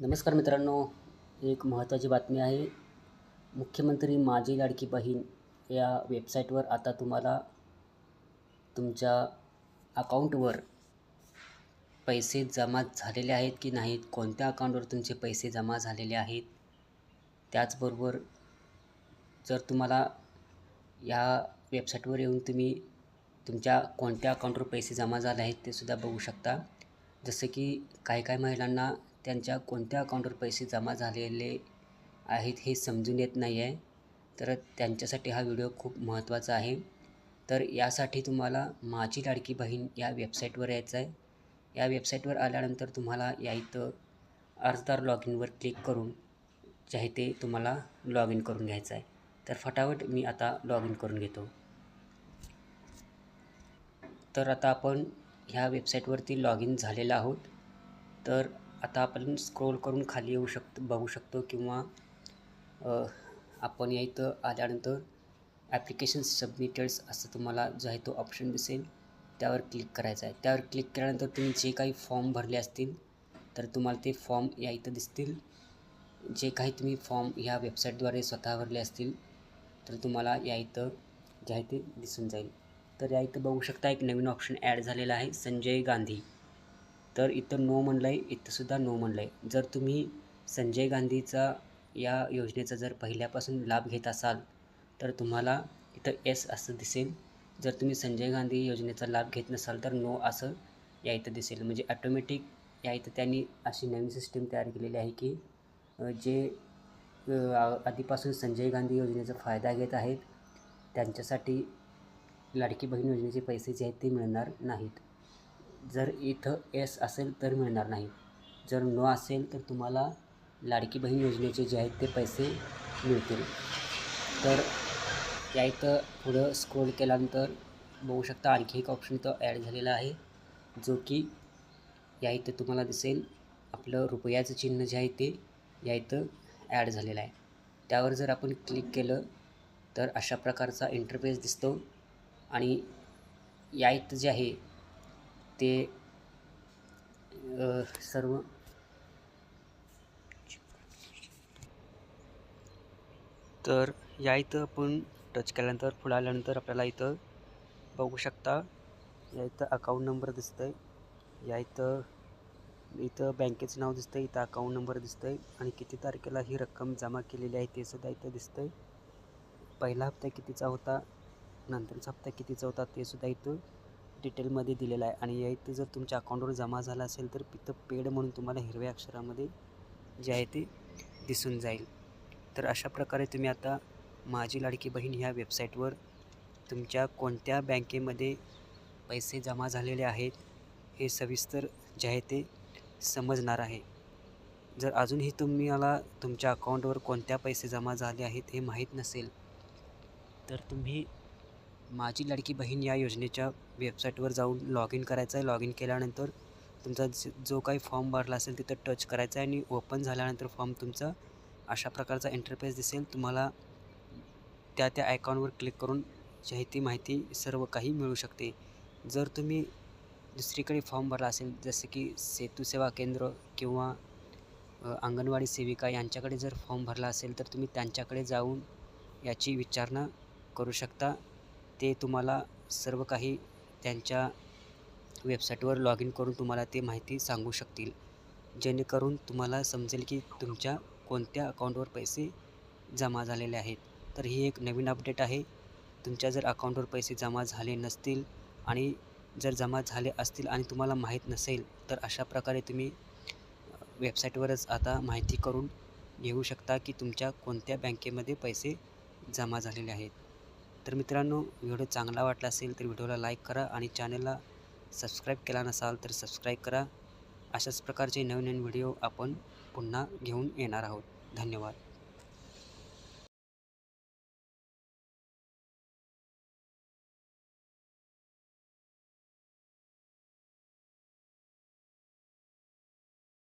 नमस्कार मित्रांनो एक महत्त्वाची बातमी आहे. मुख्यमंत्री माझी लाडकी बहीण या वेबसाईटवर आता तुम्हाला तुमच्या अकाऊंटवर पैसे जमा झालेले आहेत की नाहीत कोणत्या अकाऊंटवर तुमचे पैसे जमा झालेले आहेत त्याचबरोबर जर तुम्हाला या वेबसाईटवर येऊन तुम्ही तुमच्या कोणत्या अकाऊंटवर पैसे जमा झाले आहेत ते सुद्धा बघू शकता. जसं की काही काही महिलांना त्यांच्या कोणत्या अकाऊंटवर पैसे जमा झालेले आहेत हे समजून येत नाही आहे तर त्यांच्यासाठी हा व्हिडिओ खूप महत्त्वाचा आहे. तर यासाठी तुम्हाला माझी लाडकी बहीण या वेबसाईटवर यायचं आहे या वेबसाईटवर आल्यानंतर तुम्हाला या इथं अर्जदार लॉग इनवर क्लिक करून जे आहे ते तुम्हाला लॉग इन करून घ्यायचं आहे तर फटाफट मी आता लॉग इन करून घेतो. तर आता आपण ह्या वेबसाईटवरती लॉग इन झालेला आहोत. तर आता आपण स्क्रोल करून खाली येऊ शकतो बघू शकतो किंवा आपण या इथं आल्यानंतर ॲप्लिकेशन सबमिटेड्स असं तुम्हाला जो आहे तो ऑप्शन दिसेल. त्यावर क्लिक करायचा आहे. त्यावर क्लिक केल्यानंतर तुम्ही जे काही फॉर्म भरले असतील तर तुम्हाला ते फॉर्म या इथं दिसतील. जे काही तुम्ही फॉर्म ह्या वेबसाईटद्वारे स्वतः भरले असतील तर तुम्हाला या इथं जे आहे ते दिसून जाईल. तर या इथं बघू शकता एक नवीन ऑप्शन ॲड झालेला आहे संजय गांधी. तर इथं नो म्हणलं आहे इथंसुद्धा नो म्हणलं आहे जर तुम्ही संजय गांधीचा या योजनेचा जर पहिल्यापासून लाभ घेत असाल तर तुम्हाला इथं एस असं दिसेल. जर तुम्ही संजय गांधी योजनेचा लाभ घेत नसाल तर नो असं या इथं दिसेल. म्हणजे ॲटोमॅटिक या इथं त्यांनी अशी नवीन सिस्टीम तयार केलेली आहे की जे आधीपासून संजय गांधी योजनेचा फायदा घेत आहेत त्यांच्यासाठी लाडकी बहीण योजनेचे पैसे जे आहेत ते मिळणार नाहीत. जर इथं एस असेल तर मिळणार नाही. जर नो असेल तर तुम्हाला लाडकी बहीण योजनेचे जे आहेत ते पैसे मिळतील. तर या इथं पुढं स्क्रोल केल्यानंतर बघू शकता आणखी एक ऑप्शन इथं ॲड झालेला आहे जो की या इथं तुम्हाला दिसेल. आपलं रुपयाचं चिन्ह जे आहे ते या इथं ॲड झालेलं आहे. त्यावर जर आपण क्लिक केलं तर अशा प्रकारचा इंटरफेस दिसतो. आणि या इथं जे आहे ते सर्व. तर या इथं आपण टच केल्यानंतर पुढे आल्यानंतर आपल्याला इथं बघू शकता या इथं अकाऊंट नंबर दिसतं आहे या इथं इथं बँकेचं नाव दिसतं आहे इथं अकाऊंट नंबर दिसतं आहे आणि किती तारखेला ही रक्कम जमा केलेली आहे ते सुद्धा इथं दिसतं आहे पहिला हप्ता कितीचा होता नंतरचा हप्ता कितीचा होता ते सुद्धा इथं डिटेलमध्ये दिलेलं आहे. आणि या इथं जर तुमच्या अकाउंटवर जमा झाला असेल तर तिथं पेड म्हणून तुम्हाला हिरव्या अक्षरामध्ये जे आहे ते दिसून जाईल. तर अशा प्रकारे तुम्ही आता माझी लाडकी बहीण ह्या वेबसाईटवर तुमच्या कोणत्या बँकेमध्ये पैसे जमा झालेले आहेत हे सविस्तर जे आहे ते समजणार आहे. जर अजूनही तुम्हाला तुमच्या अकाउंटवर कोणत्या पैसे जमा झाले आहेत हे माहीत नसेल तर तुम्ही माझी लाडकी बहीण या योजनेच्या वेबसाईटवर जाऊन लॉग इन करायचं आहे. लॉग इन केल्यानंतर तुमचा जो काही फॉर्म भरला असेल तिथं टच करायचा आहे आणि ओपन झाल्यानंतर फॉर्म तुमचा अशा प्रकारचा इंटरफेस दिसेल. तुम्हाला त्या त्या आयकॉनवर क्लिक करून जी ती माहिती सर्व काही मिळू शकते. जर तुम्ही दुसरीकडे फॉर्म भरला असेल जसं की सेतू सेवा केंद्र किंवा अंगणवाडी सेविका यांच्याकडे जर फॉर्म भरला असेल तर तुम्ही त्यांच्याकडे जाऊन याची विचारणा करू शकता. ते तुम्हाला सर्व काही त्यांच्या वेबसाईटवर लॉग इन करून तुम्हाला ते माहिती सांगू शकतील. जेणेकरून तुम्हाला समजेल की तुमच्या कोणत्या अकाउंटवर पैसे जमा झालेले आहेत. तर ही एक नवीन अपडेट आहे. तुमच्या जर अकाउंटवर पैसे जमा झाले नसतील आणि जर जमा झाले असतील आणि तुम्हाला माहीत नसेल तर अशा प्रकारे तुम्ही वेबसाईटवरच आता माहिती करून घेऊ शकता की तुमच्या कोणत्या बँकेमध्ये पैसे जमा झालेले आहेत. तर मित्रांनो व्हिडिओ चांगला वाटला असेल तर व्हिडिओला लाईक करा आणि चॅनलला सबस्क्राईब केला नसाल तर सबस्क्राईब करा. अशाच प्रकारचे नवीन नवीन व्हिडिओ आपण पुन्हा घेऊन येणार आहोत. धन्यवाद.